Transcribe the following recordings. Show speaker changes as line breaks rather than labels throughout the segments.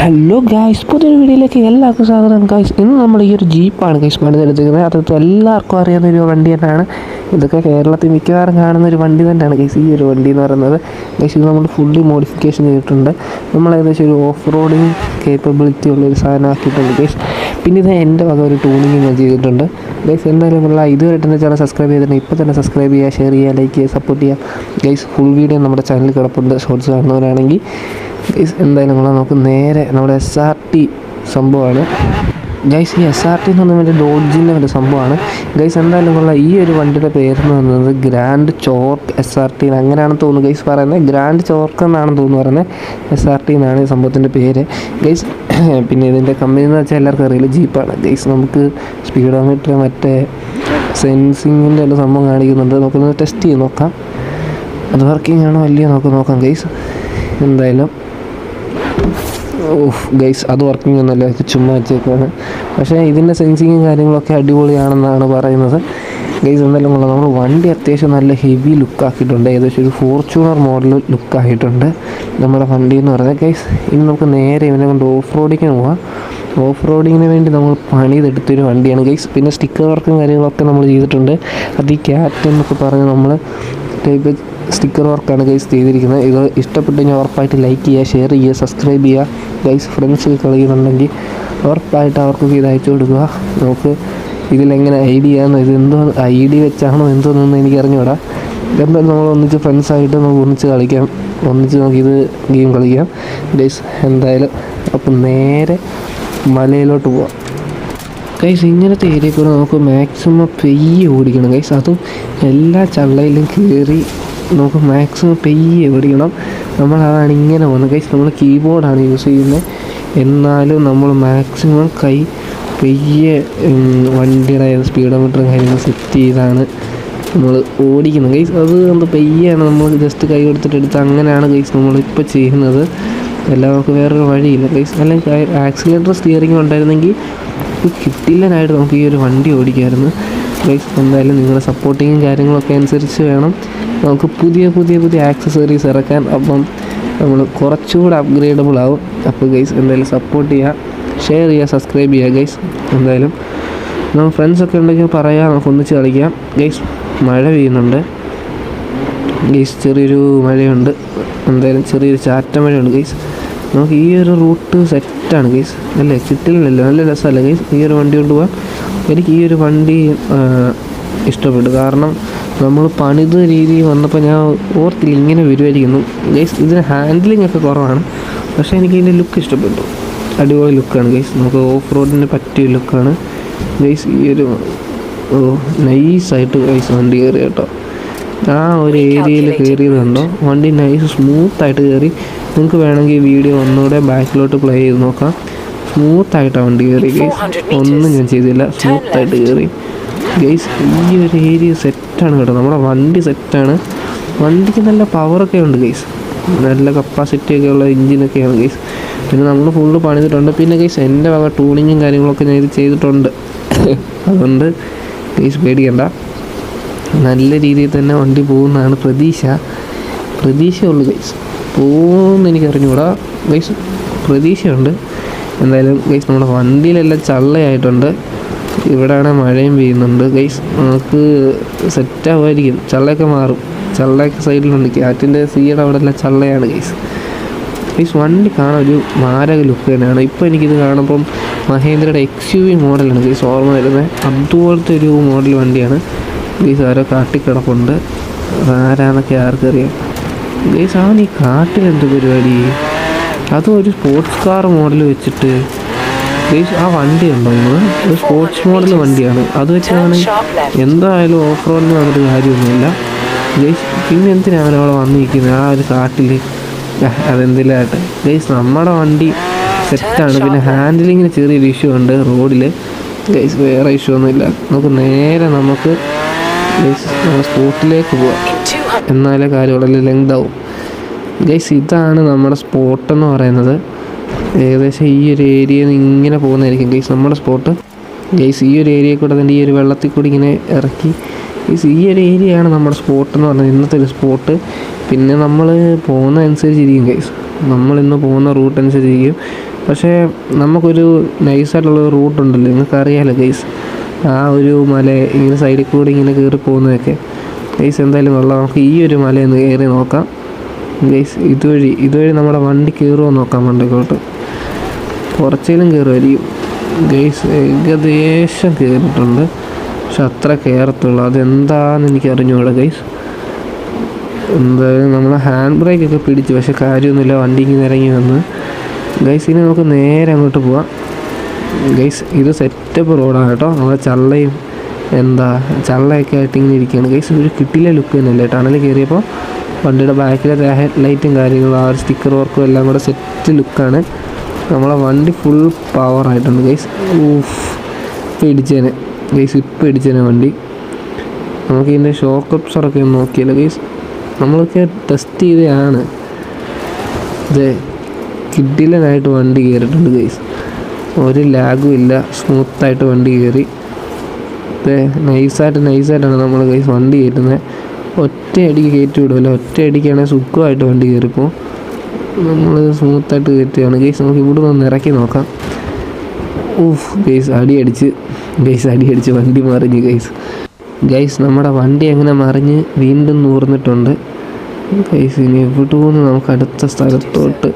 Hello guys പുതിയൊരു വീഡിയോയിലേക്ക് എല്ലാവർക്കും സ്വാഗതം. ഗായ്സ് ഇന്ന് നമ്മൾ ഈ ഒരു ജീപ്പാണ് ഗൈസ് പണിതെടുത്തിരിക്കുന്നത്. അത് എല്ലാവർക്കും അറിയാവുന്ന ഒരു വണ്ടി തന്നെയാണ്. ഇതൊക്കെ കേരളത്തിൽ മിക്കവാറും കാണുന്ന ഒരു വണ്ടി തന്നെയാണ് ഗൈസ് ഈ ഒരു വണ്ടി എന്ന് പറയുന്നത്. ഗൈസ് ഇത് നമ്മൾ ഫുള്ളി മോഡിഫിക്കേഷൻ ചെയ്തിട്ടുണ്ട്. നമ്മൾ ഏകദേശം ഒരു ഓഫ് റോഡിങ് കേപ്പബിലിറ്റി ഉള്ള ഒരു സാധനം ആക്കിയിട്ടുണ്ട് ഗൈസ് പിന്നെ ഇത് എന്റെ വക ഒരു ടൂണിങ് ഞാൻ ചെയ്തിട്ടുണ്ട്. ഗൈസ് എന്തായാലും ഉള്ള ഇതുവരെ തന്നെ ചാനൽ സബ്സ്ക്രൈബ് ചെയ്തിട്ടുണ്ട് ഇപ്പോൾ തന്നെ സബ്സ്ക്രൈബ് ചെയ്യുക ഷെയർ ചെയ്യുക ലൈക്ക് ചെയ്യുക സപ്പോർട്ട് ചെയ്യുക. ഗൈസ് ഫുൾ വീഡിയോ നമ്മുടെ ചാനലിൽ കിടപ്പുണ്ട്. ഷോർട്സ് കാണുന്നവരാണെങ്കിൽ എന്തായാലും നമ്മൾ നമുക്ക് നേരെ നമ്മുടെ എസ് ആർ ടി സംഭവമാണ്. ഗൈസ് ഈ എസ് ആർ ടി എന്ന് പറഞ്ഞാൽ ഡോഡ്ജിന്റെ ഒരു സംഭവമാണ്. ഗൈസ് എന്തായാലും കൊള്ള ഈ ഒരു വണ്ടിയുടെ പേര് എന്ന് പറയുന്നത് ഗ്രാൻഡ് ചോർക്ക് എസ് ആർ ടി അങ്ങനെയാണെന്ന് തോന്നുന്നു. ഗൈസ് പറയുന്നത് ഗ്രാൻഡ് ചോർക്ക് എന്നാണെന്ന് തോന്നുന്നു പറയുന്നത്. എസ് ആർ ടി എന്നാണ് ഈ സംഭവത്തിന്റെ പേര്. ഗൈസ് പിന്നെ ഇതിന്റെ കമ്പനി എന്ന് വെച്ചാൽ എല്ലാവർക്കും അറിയില്ല. ജീപ്പാണ് ഗൈസ് നമുക്ക് സ്പീഡോമീറ്റർ മറ്റേ സെൻസിങ്ങിന്റെ ഒരു സംഭവം കാണിക്കുന്നുണ്ട്. നമുക്കൊന്ന് ടെസ്റ്റ് ചെയ്ത് നോക്കാം. അത് വർക്കിംഗ് ആണോ അല്ലയോ നമുക്ക് നോക്കാം ഗൈസ് എന്തായാലും ഗൈസ് അത് വർക്കിംഗ് ഒന്നല്ല ചുമ്മാ വെച്ചേക്കാണ് പക്ഷേ ഇതിന്റെ സെൻസിങ്ങും കാര്യങ്ങളൊക്കെ അടിപൊളിയാണെന്നാണ് പറയുന്നത്. ഗൈസ് എന്തായാലും കൊള്ളാം. നമ്മൾ വണ്ടി അത്യാവശ്യം നല്ല ഹെവി ലുക്കാക്കിയിട്ടുണ്ട് ഏകദേശം ഒരു ഫോർച്യൂണർ മോഡൽ ലുക്കായിട്ടുണ്ട് നമ്മുടെ വണ്ടി എന്ന് പറയുന്നത്. ഗൈസ് ഇനി നമുക്ക് നേരെ ഇവനെ കൊണ്ട് ഓഫ് റോഡിങ്ങിന് പോവാം. ഓഫ് റോഡിങ്ങിന് വേണ്ടി നമ്മൾ പണിതെടുത്തൊരു വണ്ടിയാണ്. ഗൈസ് പിന്നെ സ്റ്റിക്കർ വർക്കും കാര്യങ്ങളൊക്കെ നമ്മൾ ചെയ്തിട്ടുണ്ട്. അത് ഈ ക്യാറ്റ് എന്നൊക്കെ പറഞ്ഞ് നമ്മൾ ടൈപ്പ് സ്റ്റിക്കർ വർക്കാണ് ഗൈസ് ചെയ്തിരിക്കുന്നത്. ഇത് ഇഷ്ടപ്പെട്ട് ഞാൻ ഉറപ്പായിട്ട് ലൈക്ക് ചെയ്യുക ഷെയർ ചെയ്യുക സബ്സ്ക്രൈബ് ചെയ്യുക. ഗൈസ് ഫ്രണ്ട്സ് കളിക്കുന്നുണ്ടെങ്കിൽ ഉറപ്പായിട്ട് അവർക്കും ഇത് അയച്ചു കൊടുക്കുക. നമുക്ക് ഇതിലെങ്ങനെ ഐ ഡി ആണോ ഇത് എന്തോ ഐ ഡി വെച്ചാണോ എന്തോന്നൊന്നും എനിക്ക് അറിഞ്ഞുകൂടാ എന്തായാലും നമ്മൾ ഒന്നിച്ച് ഫ്രണ്ട്സായിട്ട് നമുക്ക് ഒന്നിച്ച് കളിക്കാം. ഒന്നിച്ച് നമുക്ക് ഇത് ഗെയിം കളിക്കാം. ഗൈസ് എന്തായാലും അപ്പം നേരെ മലയിലോട്ട് പോവാം. ഗൈസ് ഇങ്ങനത്തെ ഏരിയ കൂടെ നമുക്ക് മാക്സിമം പെയ്യ് ഓടിക്കണം. ഗൈസ് അതും എല്ലാ ചള്ളയിലും കയറി നമുക്ക് മാക്സിമം പെയ്യെ പിടിക്കണം. നമ്മളതാണ് ഇങ്ങനെ പോകുന്നത് കൈസ് നമ്മൾ കീബോർഡാണ് യൂസ് ചെയ്യുന്നത് എന്നാലും നമ്മൾ മാക്സിമം കൈ പെയ്യെ വണ്ടിയുടെ സ്പീഡോമീറ്ററും കാര്യങ്ങളും സെറ്റ് ചെയ്താണ് നമ്മൾ ഓടിക്കുന്നത്. ഗൈസ് അത് എന്ത് പെയ്യാണ്? നമ്മൾ ജസ്റ്റ് കൈ കൊടുത്തിട്ട് എടുത്ത് അങ്ങനെയാണ് ഗൈസ് നമ്മളിപ്പോൾ ചെയ്യുന്നത്. എല്ലാം നമുക്ക് വേറൊരു വഴിയില്ല. ഗൈസ് അല്ലെങ്കിൽ ആക്സിലേറ്റർ സ്റ്റിയറിംഗ് ഉണ്ടായിരുന്നെങ്കിൽ കിട്ടില്ലനായിട്ട് നമുക്ക് ഈ ഒരു വണ്ടി ഓടിക്കായിരുന്നു. ഗൈസ് എന്തായാലും നിങ്ങളുടെ സപ്പോർട്ടിങ്ങും കാര്യങ്ങളൊക്കെ അനുസരിച്ച് വേണം. നമുക്ക് പുതിയ പുതിയ പുതിയ ആക്സസറീസ് ഇറക്കാൻ അപ്പം നമ്മൾ കുറച്ചുകൂടെ അപ്ഗ്രേഡബിൾ ആവും. അപ്പോൾ ഗൈസ് എന്തായാലും സപ്പോർട്ട് ചെയ്യുക ഷെയർ ചെയ്യുക സബ്സ്ക്രൈബ് ചെയ്യുക ഗൈസ് എന്തായാലും നമ്മൾ ഫ്രണ്ട്സൊക്കെ ഉണ്ടെങ്കിൽ പറയാം നമുക്ക് ഒന്നിച്ച് കളിക്കാം. ഗൈസ് മഴ പെയ്യുന്നുണ്ട്. ഗൈസ് ചെറിയൊരു മഴയുണ്ട്. എന്തായാലും ചെറിയൊരു ചാറ്റ മഴയുണ്ട് ഗൈസ് നമുക്ക് ഈ ഒരു റൂട്ട് സെറ്റാണ് ഗൈസ് അല്ലേ? കിട്ടില്ലല്ലോ നല്ല രസമല്ലേ ഗൈസ് ഈ ഒരു വണ്ടി കൊണ്ട് പോകാൻ എനിക്ക് ഈ ഒരു വണ്ടി ഇഷ്ടപ്പെട്ടു. കാരണം നമ്മൾ പണിത രീതി വന്നപ്പോൾ ഞാൻ ഓർത്തില്ല ഇങ്ങനെ വരുമായിരിക്കുന്നു ഗൈസ് ഇതിന് ഹാൻഡിലിംഗ് ഒക്കെ കുറവാണ്. പക്ഷേ എനിക്ക് ഇതിന്റെ ലുക്ക് ഇഷ്ടപ്പെട്ടു. അടിപൊളി ലുക്കാണ് ഗൈസ് നമുക്ക് ഓഫ് റോഡിന് പറ്റിയ ലുക്കാണ് ഗൈസ് ഈ ഒരു ഓ നൈസായിട്ട് ഗൈസ് വണ്ടി കയറി കേട്ടോ. ആ ഒരു ഏരിയയിൽ കയറിയത് കണ്ടോ വണ്ടി നൈസ് സ്മൂത്തായിട്ട് കയറി. നിങ്ങൾക്ക് വേണമെങ്കിൽ വീഡിയോ ഒന്നുകൂടെ ബാക്കിലോട്ട് പ്ലേ ചെയ്ത് നോക്കാം. സ്മൂത്തായിട്ടാണ് വണ്ടി കയറി ഗൈസ് ഒന്നും ഞാൻ ചെയ്തില്ല. സ്മൂത്തായിട്ട് കയറി. ഗൈസ് ഈ ഒരു ഏരിയ സെറ്റാണ് കേട്ടോ. നമ്മുടെ വണ്ടി സെറ്റാണ് വണ്ടിക്ക് നല്ല പവറൊക്കെ ഉണ്ട് ഗൈസ് നല്ല കപ്പാസിറ്റി ഒക്കെ ഉള്ള എഞ്ചിനൊക്കെയാണ് ഗൈസ് പിന്നെ നമ്മൾ ഫുള്ള് പണിതിട്ടുണ്ട്. പിന്നെ ഗൈസ് എന്റെ വക ടൂണിങ്ങും കാര്യങ്ങളൊക്കെ ഞാൻ ഇത് ചെയ്തിട്ടുണ്ട്. അതുകൊണ്ട് ഗൈസ് പേടിക്കണ്ട. നല്ല രീതിയിൽ തന്നെ വണ്ടി പോകുന്നതാണ് പ്രതീക്ഷ. പ്രതീക്ഷയുള്ളൂ ഗൈസ് പോകുമെന്ന് എനിക്ക് ഗൈസ് പ്രതീക്ഷയുണ്ട്. എന്തായാലും ഗൈസ് നമ്മുടെ വണ്ടിയിലെല്ലാം ചള്ളയായിട്ടുണ്ട്. ഇവിടെയാണ് മഴയും പെയ്യുന്നുണ്ട് ഗൈസ് നമുക്ക് സെറ്റാവുമായിരിക്കും ചള്ളയൊക്കെ മാറും. ചള്ളയൊക്കെ സൈഡിലുണ്ട്. ക്യാറ്റിന്റെ സീയുടെ അവിടെ എല്ലാം ചള്ളയാണ് ഗൈസ് ഗൈസ് വണ്ടി കാണാൻ ഒരു മാരക ലുക്ക് തന്നെയാണ്. ഇപ്പോൾ എനിക്കിത് കാണുമ്പം മഹേന്ദ്രയുടെ എക്സ് യു വി മോഡലാണ് ഗൈസ് ഓർമ്മ വരുന്നത്. അതുപോലത്തെ ഒരു മോഡൽ വണ്ടിയാണ്. ഗൈസ് ആരോ കാട്ടിക്കിടപ്പുണ്ട്. ആരാന്നൊക്കെ ആർക്കറിയാം. ഗൈസ് അവൻ ഈ കാട്ടിലെന്ത് പരിപാടി? അതും ഒരു സ്പോർട്സ് കാർ മോഡൽ വെച്ചിട്ട് ആ വണ്ടി ഉണ്ടോ നിങ്ങൾ ഒരു സ്പോർട്സ് മോഡൽ വണ്ടിയാണ്. അത് വെച്ചാണ് എന്തായാലും ഓഫ് റോഡിന് വന്നിട്ട് കാര്യമൊന്നുമില്ല. ഗൈസ് പിന്നെ എന്തിനാണ് അവിടെ വന്നിരിക്കുന്നത്? ആ ഒരു കാട്ടിൽ അതെന്തിലായിട്ട്? ഗൈസ് നമ്മുടെ വണ്ടി സെറ്റാണ് പിന്നെ ഹാൻഡിലിങ്ങിന് ചെറിയൊരു ഇഷ്യൂ ഉണ്ട് റോഡിൽ ഗൈസ് വേറെ ഇഷ്യൂ ഒന്നുമില്ല. നമുക്ക് നേരെ നമുക്ക് ഗൈസ് സ്പോട്ടിലേക്ക് പോവാം. എന്നാലേ കാര്യമുള്ളൂ. ലെങ്ത് ആവും. ഗൈസ് ഇതാണ് നമ്മുടെ സ്പോട്ട് എന്ന് പറയുന്നത്. ഏകദേശം ഈ ഒരു ഏരിയയിൽ നിന്ന് ഇങ്ങനെ പോകുന്നതായിരിക്കും. ഗൈസ് നമ്മുടെ സ്പോട്ട് ഗൈസ് ഈ ഒരു ഏരിയയിൽ കൂടെ തന്നെ ഈ ഒരു വെള്ളത്തിൽ കൂടി ഇങ്ങനെ ഇറക്കി. ഗൈസ് ഈ ഒരു ഏരിയയാണ് നമ്മുടെ സ്പോട്ട് എന്ന് പറഞ്ഞത്. ഇന്നത്തെ ഒരു സ്പോട്ട് പിന്നെ നമ്മൾ പോകുന്ന അനുസരിച്ചിരിക്കും ഗൈസ് നമ്മൾ ഇന്ന് പോകുന്ന റൂട്ട് അനുസരിച്ചിരിക്കും. പക്ഷേ നമുക്കൊരു നൈസായിട്ടുള്ള റൂട്ടുണ്ടല്ലോ നിങ്ങൾക്ക് അറിയാമല്ലോ ഗൈസ് ആ ഒരു മല ഇങ്ങനെ സൈഡിൽ കൂടി ഇങ്ങനെ കയറി പോകുന്നതൊക്കെ. ഗൈസ് എന്തായാലും വെള്ളം നമുക്ക് ഈ ഒരു മലയൊന്ന് കയറി നോക്കാം. ഗൈസ് ഇതുവഴി ഇതുവഴി നമ്മുടെ വണ്ടി കയറുമോ നോക്കാം വണ്ടിക്കോട്ട്. കുറച്ചേലും കയറുമായിരിക്കും ഗൈസ് ഏകദേശം കയറിയിട്ടുണ്ട് പക്ഷെ അത്ര കയറത്തുള്ളൂ അതെന്താണെന്ന് എനിക്ക് അറിഞ്ഞൂടെ ഗൈസ്. എന്തായാലും നമ്മൾ ഹാൻഡ് ബ്രേക്ക് ഒക്കെ പിടിച്ചു. പക്ഷെ കാര്യമൊന്നുമില്ല. വണ്ടി ഇങ്ങനെ ഇറങ്ങി വന്ന്. ഗൈസ് ഇനി നമുക്ക് നേരെ അങ്ങോട്ട് പോവാം. ഗൈസ് ഇത് സെറ്റപ്പ് റോഡാണ് കേട്ടോ. നമ്മുടെ ചള്ളയും എന്താ ചള്ളയൊക്കെ ആയിട്ട് ഇങ്ങനെ ഇരിക്കുകയാണ്. ഗൈസ് ഒരു കിട്ടില്ല ലുക്ക് തന്നെയല്ലേ ടണൽ കയറിയപ്പോൾ വണ്ടിയുടെ ബാക്കിലെ ഹെഡ് ലൈറ്റും കാര്യങ്ങളും ആ ഒരു സ്റ്റിക്കർ വർക്കും എല്ലാം കൂടെ സെറ്റ് ലുക്കാണ്. നമ്മളെ വണ്ടി ഫുൾ പവർ ആയിട്ടുണ്ട് ഗൈസ് ഇപ്പം ഇടിച്ചേനെ. ഗൈസ് ഇപ്പം ഇടിച്ചേനെ വണ്ടി. നമുക്ക് ഇതിന്റെ ഷോക്ക് അപ്സറൊക്കെ ഒന്ന് നോക്കിയല്ലോ ഗൈസ് നമ്മളൊക്കെ ടെസ്റ്റ് ചെയ്തതാണ് ഇത് കിഡിലനായിട്ട് വണ്ടി കയറിയിട്ടുണ്ട് ഗൈസ് ഒരു ലാഗും ഇല്ല. സ്മൂത്തായിട്ട് വണ്ടി കയറി ഇത് നൈസായിട്ട് നൈസായിട്ടാണ് നമ്മൾ ഗൈസ് വണ്ടി കയറ്റുന്നത് ഒറ്റയടിക്ക് കയറ്റി വിടുമല്ലോ ഒറ്റയടിക്കാണെങ്കിൽ സുഖമായിട്ട് വണ്ടി കയറിപ്പോൾ നമ്മൾ സ്മൂത്തായിട്ട് കയറ്റുകയാണ്. ഗേസ് നമുക്ക് ഇവിടെ നിന്ന് ഇറക്കി നോക്കാം. ഊഫ് ഗൈസ് അടിയടിച്ച്. ഗൈസ് അടിയടിച്ച് വണ്ടി മറിഞ്ഞ് ഗൈസ്. ഗൈസ് നമ്മുടെ വണ്ടി അങ്ങനെ മറിഞ്ഞ് വീണ്ടും നൂർന്നിട്ടുണ്ട്. ഗൈസ് ഇനി എവിടെ നിന്ന് നമുക്ക് അടുത്ത സ്ഥലത്തോട്ട്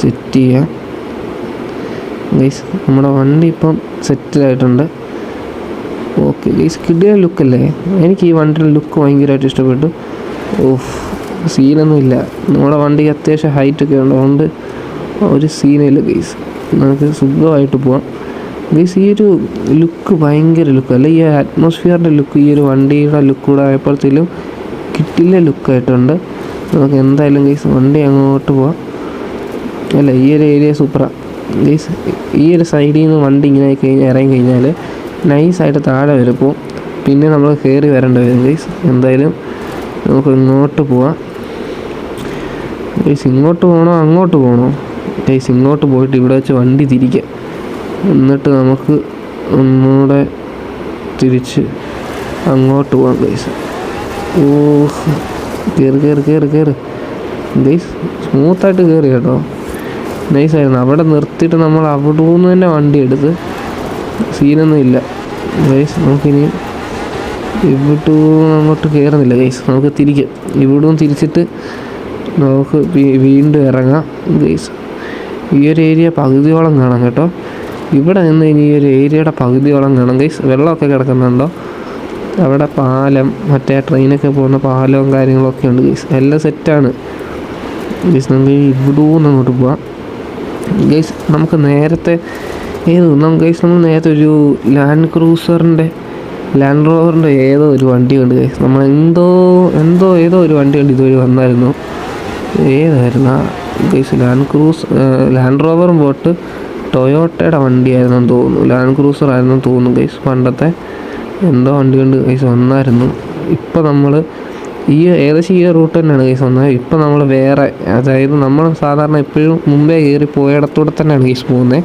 സെറ്റ് ചെയ്യാം. ഗൈസ് നമ്മുടെ വണ്ടി ഇപ്പം സെറ്റിലായിട്ടുണ്ട് ഓക്കെ ഗൈസ് കിടിയ ലുക്കല്ലേ എനിക്ക് ഈ വണ്ടിയുടെ ലുക്ക് ഭയങ്കരമായിട്ട് ഇഷ്ടപ്പെട്ടു. ഓഫ് സീനൊന്നും ഇല്ല നമ്മുടെ വണ്ടിക്ക് അത്യാവശ്യം ഹൈറ്റ് ഒക്കെ ഉണ്ട്. ഒരു സീനില്ല ഗൈസ് നമുക്ക് സുഖമായിട്ട് പോവാം. ഗൈസ് ഈ ഒരു ലുക്ക് ഭയങ്കര ലുക്ക് അല്ല ഈ അറ്റ്മോസ്ഫിയറിന്റെ ലുക്ക് ഈ ഒരു വണ്ടിയുടെ ലുക്ക് കൂടെ ആയപ്പോഴത്തേലും കിട്ടില്ല ലുക്കായിട്ടുണ്ട് നമുക്ക് എന്തായാലും ഗൈസ് വണ്ടി അങ്ങോട്ട് പോവാം. അല്ല ഈ ഒരു ഏരിയ സൂപ്പറാണ് ഗൈസ് ഈ ഒരു സൈഡിൽ നിന്ന് വണ്ടി ഇങ്ങനെ കഴിഞ്ഞ് ഇറങ്ങി കഴിഞ്ഞാൽ നൈസായിട്ട് താഴെ വരുമ്പോൾ പിന്നെ നമ്മൾ കയറി വരേണ്ടി വരും ഗൈസ് എന്തായാലും നമുക്ക് ഇങ്ങോട്ട് പോവാം. ഗൈസ് ഇങ്ങോട്ട് പോകണോ അങ്ങോട്ട് പോകണോ ഗൈസ് ഇങ്ങോട്ട് പോയിട്ട് ഇവിടെ വെച്ച് വണ്ടി തിരിക്കാം. എന്നിട്ട് നമുക്ക് ഒന്നുകൂടെ തിരിച്ച് അങ്ങോട്ട് പോകാം ഗൈസ് ഓ കയറി കയറി കയറി കയറി ഗൈസ് സ്മൂത്തായിട്ട് കയറി കേട്ടോ. നൈസായിരുന്നു അവിടെ നിർത്തിയിട്ട് നമ്മൾ അവിടെ നിന്ന് തന്നെ വണ്ടി എടുത്ത് സീനൊന്നും ഇല്ല. ഗൈസ് നമുക്കിനി ഇവിടെ അങ്ങോട്ട് കയറുന്നില്ല ഗൈസ് നമുക്ക് തിരിക്കാം. ഇവിടും തിരിച്ചിട്ട് നമുക്ക് വീണ്ടും ഇറങ്ങാം. ഗൈസ് ഈ ഒരു ഏരിയ പകുതിയോളം കാണാം കേട്ടോ. ഇവിടെ നിന്ന് ഇനി ഈ ഒരു ഏരിയയുടെ പകുതിയോളം കാണാം. ഗൈസ് വെള്ളമൊക്കെ കിടക്കുന്നുണ്ടോ? അവിടെ പാലം മറ്റേ ട്രെയിനൊക്കെ പോകുന്ന പാലവും കാര്യങ്ങളൊക്കെ ഉണ്ട്. ഗൈസ് എല്ലാം സെറ്റാണ് ഗൈസ് നമുക്ക് ഇവിടെ നിന്ന് അങ്ങോട്ട് പോവാം. ഗൈസ് നമുക്ക് നേരത്തെ ഏത് നമുക്ക് ഗൈസ് നമ്മൾ നേരത്തെ ഒരു ലാൻഡ് ക്രൂസറിന്റെ ലാൻഡ് റോവറിന്റെ ഏതോ ഒരു വണ്ടി ഉണ്ട് ഗൈസ്. നമ്മൾ എന്തോ എന്തോ ഏതോ ഒരു വണ്ടി ഉണ്ട് ഇതുവഴി വന്നായിരുന്നു. ഏതായിരുന്നു? ഗൈസ് ലാൻഡ് ക്രൂസ് ലാൻഡ് റോവറും പോട്ട് ടൊയോട്ടയുടെ വണ്ടിയായിരുന്നു തോന്നുന്നു. ലാൻഡ് ക്രൂസർ ആയിരുന്നു തോന്നുന്നു ഗൈസ് പണ്ടത്തെ. എന്തോ വണ്ടി കൊണ്ട് ഗൈസ് വന്നായിരുന്നു ഇപ്പം നമ്മൾ ഈ ഏകദേശം ഈ റൂട്ട് തന്നെയാണ് ഗൈസ് വന്നത് ഇപ്പം നമ്മൾ വേറെ അതായത് നമ്മൾ സാധാരണ എപ്പോഴും മുമ്പേ കയറി പോയിടത്തൂടെ തന്നെയാണ് ഗൈസ് പോകുന്നത്.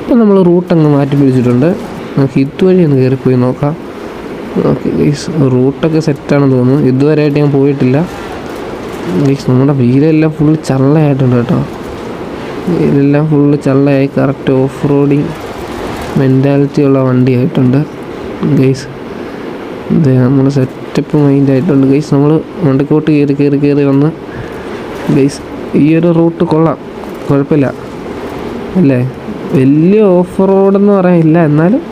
ഇപ്പം നമ്മൾ റൂട്ട് അങ്ങ് മാറ്റി പിടിച്ചിട്ടുണ്ട്. നമുക്ക് ഇതുവഴി ഒന്ന് കയറിപ്പോയി നോക്കാം. ഓക്കെ ഗൈസ് റൂട്ടൊക്കെ സെറ്റാണെന്ന് തോന്നുന്നു. ഇതുവരെയായിട്ട് ഞാൻ പോയിട്ടില്ല. ഗൈസ് നമ്മുടെ വീലെല്ലാം ഫുള്ള് ചള്ളയായിട്ടുണ്ട് കേട്ടോ. വീലെല്ലാം ഫുള്ള് ചള്ളയായി കറക്റ്റ് ഓഫ് റോഡിങ് മെന്റാലിറ്റി ഉള്ള വണ്ടിയായിട്ടുണ്ട്. ഗൈസ് ഇത് നമ്മൾ സെറ്റപ്പ് മൈൻഡ് ആയിട്ടുണ്ട്. ഗൈസ് നമ്മൾ വണ്ടിക്കോട്ട് കയറി കയറി കയറി വന്ന് ഗൈസ് ഈ ഒരു റൂട്ട് കൊള്ളാം. കുഴപ്പമില്ല. അല്ലേ? വലിയ ഓഫ് റോഡ് എന്ന് പറയാനില്ല എന്നാലും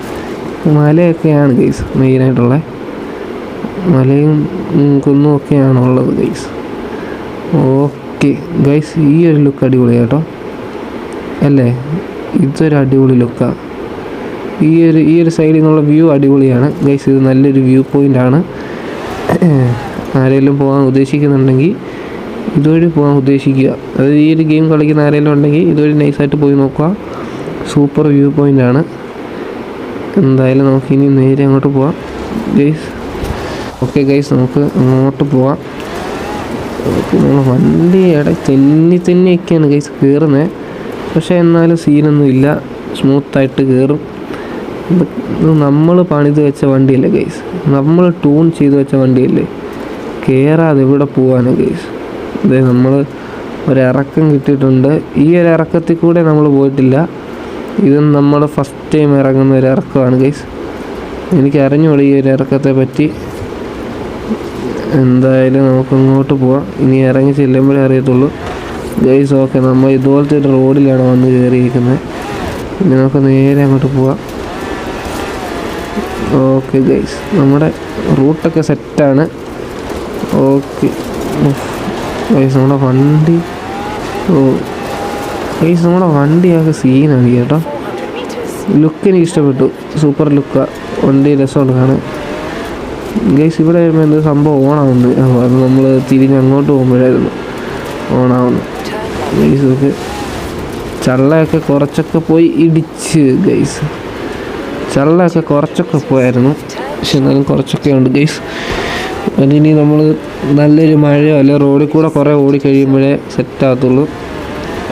മലയൊക്കെയാണ് ഗൈസ് മെയിനായിട്ടുള്ള മലയും കുന്നും ഒക്കെയാണ് ഉള്ളത് ഗൈസ് ഓക്കെ ഗൈസ് ഈ ഒരു ലുക്ക് അടിപൊളി കേട്ടോ അല്ലേ? ഇതൊരു അടിപൊളി ലുക്കാണ് ഈ ഒരു ഈ ഒരു സൈഡിൽ നിന്നുള്ള വ്യൂ അടിപൊളിയാണ്. ഗൈസ് ഇത് നല്ലൊരു വ്യൂ പോയിന്റ് ആണ്. ആരെങ്കിലും പോകാൻ ഉദ്ദേശിക്കുന്നുണ്ടെങ്കിൽ ഇതുവഴി പോകാൻ ഉദ്ദേശിക്കുക. അതായത് ഈ ഒരു ഗെയിം കളിക്കുന്ന ആരെങ്കിലും ഉണ്ടെങ്കിൽ ഇതുവഴി നൈസായിട്ട് പോയി നോക്കുക. സൂപ്പർ വ്യൂ പോയിന്റ് ആണ്. എന്തായാലും നമുക്ക് ഇനി നേരെ അങ്ങോട്ട് പോവാം. ഗൈസ് ഓക്കെ ഗൈസ് നമുക്ക് അങ്ങോട്ട് പോവാം. വണ്ടി ഇട തെന്നി തെന്നിയൊക്കെയാണ് കൈസ് കയറുന്നത് പക്ഷേ എന്നാലും സീനൊന്നും ഇല്ല. സ്മൂത്തായിട്ട് കയറും നമ്മൾ പണിത് വെച്ച വണ്ടിയല്ലേ ഗൈസ് നമ്മൾ ട്യൂൺ ചെയ്ത് വെച്ച വണ്ടിയല്ലേ? കയറാതെ ഇവിടെ പോവാണ് ഗൈസ് അതെ നമ്മൾ ഒരിറക്കം കിട്ടിയിട്ടുണ്ട്. ഈ ഒരു ഇറക്കത്തിൽ കൂടെ നമ്മൾ പോയിട്ടില്ല. ഇത് നമ്മൾ ഫസ്റ്റ് ടൈം ഇറങ്ങുന്ന ഒരു ഇറക്കമാണ് ഗൈസ് എനിക്ക് അറിഞ്ഞുകൂടി ഈ ഒരു ഇറക്കത്തെ പറ്റി. എന്തായാലും നമുക്ക് ഇങ്ങോട്ട് പോവാം. ഇനി ഇറങ്ങി ചെല്ലുമ്പോഴേ അറിയത്തുള്ളൂ. ഗൈസ് ഓക്കെ നമ്മൾ ഇതുപോലത്തെ ഒരു റോഡിലാണ് വന്ന് കയറിയിരിക്കുന്നത്. ഇനി നമുക്ക് നേരെ അങ്ങോട്ട് പോവാം. ഓക്കെ ഗൈസ് നമ്മുടെ റൂട്ടൊക്കെ സെറ്റാണ് ഓക്കെ ഗൈസ് നമ്മുടെ വണ്ടി. ഓ. ഗൈസ് നമ്മുടെ വണ്ടിയൊക്കെ സീനാണ് കേട്ടോ. ലുക്ക് എനിക്ക് ഇഷ്ടപ്പെട്ടു. സൂപ്പർ ലുക്കാണ് വണ്ടി രസമുണ്ട് കാണാൻ ഗൈസ് ഇവിടെ വരുമ്പോൾ എന്ത് സംഭവം ഓണാവുന്നു അപ്പോൾ അത് നമ്മൾ തിരിഞ്ഞ് അങ്ങോട്ട് പോകുമ്പോഴായിരുന്നു ഓണാവുന്നു ഗൈസ് ഒക്കെ ചള്ളയൊക്കെ കുറച്ചൊക്കെ പോയി ഇടിച്ച് ഗൈസ് ചള്ളയൊക്കെ കുറച്ചൊക്കെ പോയായിരുന്നു. പക്ഷെ എന്നാലും കുറച്ചൊക്കെ ഉണ്ട് ഗൈസ് അതിനി നമ്മൾ നല്ലൊരു മഴയോ അല്ലെ റോഡിൽ കൂടെ കുറേ ഓടി കഴിയുമ്പോഴേ സെറ്റ് ആകത്തുള്ളൂ.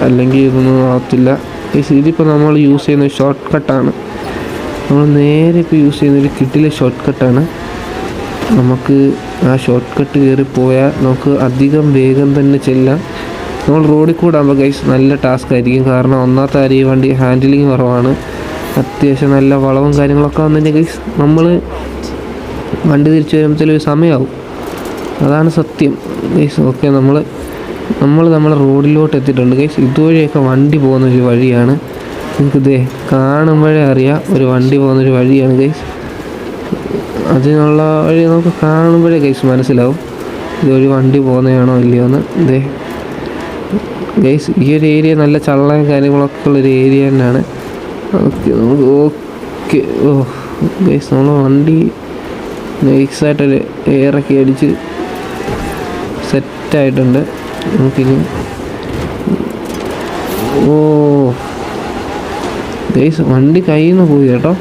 അല്ലെങ്കിൽ ഇതൊന്നും ആകത്തില്ല ഗൈസ് ഇതിപ്പോൾ നമ്മൾ യൂസ് ചെയ്യുന്ന ഷോർട്ട് കട്ടാണ് നമ്മൾ നേരെ ഇപ്പോൾ യൂസ് ചെയ്യുന്നൊരു കിട്ടിലെ ഷോർട്ട് കട്ടാണ് നമുക്ക് ആ ഷോർട്ട് കട്ട് കയറി പോയാൽ നമുക്ക് അധികം വേഗം തന്നെ ചെല്ലാം. നമ്മൾ റോഡിൽ കൂടെ ആകുമ്പോൾ ഗൈസ് നല്ല ടാസ്ക് ആയിരിക്കും. കാരണം ഒന്നാമത്തെ കാര്യം വണ്ടി ഹാൻഡിലിങ് കുറവാണ്. അത്യാവശ്യം നല്ല വളവും കാര്യങ്ങളൊക്കെ വന്നിട്ട് ഗൈസ് നമ്മൾ വണ്ടി തിരിച്ചു വരുമ്പോഴത്തേലും ഒരു സമയമാവും അതാണ് സത്യം. ഗൈസ് ഓക്കെ നമ്മൾ നമ്മൾ നമ്മളെ റോഡിലോട്ട് എത്തിയിട്ടുണ്ട്. ഗൈസ് ഇതുവഴിയൊക്കെ വണ്ടി പോകുന്ന ഒരു വഴിയാണ്. നിങ്ങൾക്ക് ഇതേ കാണുമ്പോഴേ അറിയാം ഒരു വണ്ടി പോകുന്നൊരു വഴിയാണ് ഗൈസ് അതിനുള്ള വഴി നമുക്ക് കാണുമ്പോഴേ ഗൈസ് മനസ്സിലാവും. ഇതൊരു വണ്ടി പോകുന്നതാണോ ഇല്ലയോ എന്ന് ഇതേ ഗൈസ് ഈ ഒരു ഏരിയ നല്ല ചള്ളയും കാര്യങ്ങളൊക്കെ ഉള്ളൊരു ഏരിയ തന്നെയാണ്. ഓക്കെ നമുക്ക് ഓക്കെ. ഓ ഗൈസ് നമ്മൾ വണ്ടി നൈസായിട്ടൊരു എയറൊക്കെ അടിച്ച് സെറ്റായിട്ടുണ്ട് നമുക്കിനി ഓ ഗൈസ് വണ്ടി കയ്യിൽ നിന്ന് പോയി കേട്ടോ.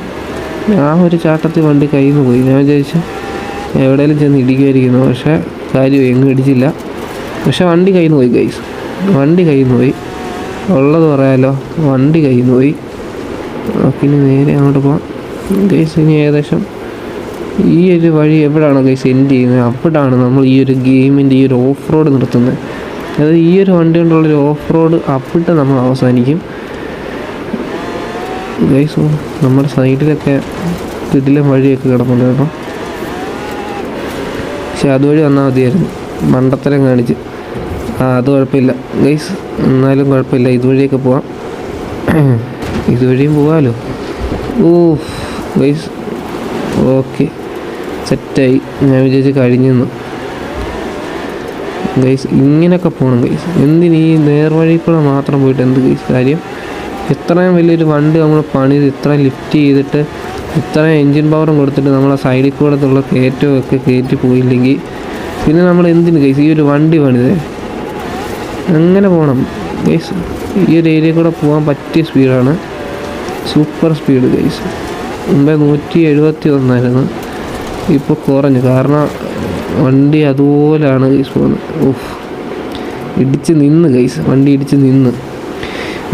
ആ ഒരു ചാട്ടത്തിൽ വണ്ടി കയ്യിൽ നിന്ന് പോയി. ഞാൻ വിചാരിച്ചു എവിടെയെങ്കിലും ചെന്ന് ഇടിക്കുമായിരിക്കുന്നു പക്ഷേ കാര്യം എങ്ങും ഇടിച്ചില്ല. പക്ഷേ വണ്ടി കയ്യിൽ നിന്ന് പോയി ഗൈസ് വണ്ടി കയ്യിൽ നിന്ന് പോയി. ഉള്ളത് പറയാലോ വണ്ടി കയ്യിൽ നിന്ന് പോയി പിന്നെ നേരെ അങ്ങോട്ട് പോകാം ഗൈസ് ഇനി ഏകദേശം ഈ ഒരു വഴി എവിടെയാണോ ഗൈസ് എൻഡ് ചെയ്യുന്നത്? അപ്പോഴാണ് നമ്മൾ ഈ ഒരു ഗെയിമിന്റെ ഈ ഒരു ഓഫ് റോഡ് നിർത്തുന്നത്. അതായത് ഈ ഒരു വണ്ടി കൊണ്ടുള്ളൊരു ഓഫ് റോഡ് അപ്പിട്ട് നമ്മൾ അവസാനിക്കും. ഗൈസ് നമ്മുടെ സൈഡിലൊക്കെ ഇതിലും വഴിയൊക്കെ കിടപ്പുണ്ട് കേട്ടോ. പക്ഷെ അതുവഴി വന്നാൽ മതിയായിരുന്നു. മണ്ടത്തരം കാണിച്ച്. ആ അത് കുഴപ്പമില്ല. ഗൈസ് എന്നാലും കുഴപ്പമില്ല. ഇതുവഴിയൊക്കെ പോവാം. ഇതുവഴിയും പോവാമല്ലോ ഓ ഗൈസ് ഓക്കെ സെറ്റായി ഞാൻ വിചാരിച്ച് കഴിഞ്ഞെന്ന് ഗൈസ് ഇങ്ങനെയൊക്കെ പോകണം ഗൈസ് എന്തിനീ നേർവഴിക്കൂടെ നേർവഴി കൂടെ മാത്രം പോയിട്ട് എന്ത് ഗൈസ് കാര്യം? ഇത്രയും വലിയൊരു വണ്ടി നമ്മൾ പണിത് ഇത്രയും ലിഫ്റ്റ് ചെയ്തിട്ട് ഇത്രയും എൻജിൻ പവറും കൊടുത്തിട്ട് നമ്മളെ സൈഡിൽ കൂടെ ഉള്ള കയറ്റവും ഒക്കെ കയറ്റി പോയില്ലെങ്കിൽ പിന്നെ നമ്മൾ എന്തിന് ഗൈസ് ഈ ഒരു വണ്ടി പണിത്? അങ്ങനെ പോകണം ഗൈസ് ഈ ഒരു ഏരിയ കൂടെ പോകാൻ പറ്റിയ സ്പീഡാണ് സൂപ്പർ സ്പീഡ് ഗൈസ് മുമ്പേ നൂറ്റി എഴുപത്തി ഒന്നായിരുന്നു ഇപ്പോൾ കുറഞ്ഞു. കാരണം വണ്ടി അതുപോലെയാണ് ഗൈസ് പോകുന്നത്. ഓഫ് ഇടിച്ച് നിന്ന് ഗൈസ് വണ്ടി ഇടിച്ച് നിന്ന്.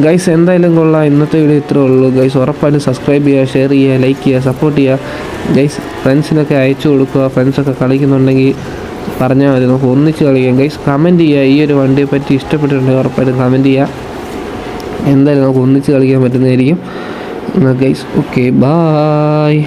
ഗൈസ് എന്തായാലും കൊള്ളാം. ഇന്നത്തെ വീഡിയോ ഇത്രേ ഉള്ളൂ. ഗൈസ് ഉറപ്പായിട്ടും സബ്സ്ക്രൈബ് ചെയ്യുക ഷെയർ ചെയ്യുക ലൈക്ക് ചെയ്യുക സപ്പോർട്ട് ചെയ്യുക. ഗൈസ് ഫ്രണ്ട്സിനൊക്കെ അയച്ചു കൊടുക്കുക ഫ്രണ്ട്സൊക്കെ കളിക്കുന്നുണ്ടെങ്കിൽ പറഞ്ഞാൽ മതി. നമുക്ക് ഒന്നിച്ച് കളിക്കാം. ഗൈസ് കമന്റ് ചെയ്യുക. ഈ ഒരു വണ്ടിയെ പറ്റി ഇഷ്ടപ്പെട്ടിട്ടുണ്ടെങ്കിൽ ഉറപ്പായിട്ടും കമന്റ് ചെയ്യുക. എന്തായാലും നമുക്ക് ഒന്നിച്ച് കളിക്കാൻ പറ്റുന്നതായിരിക്കും. Guys okay bye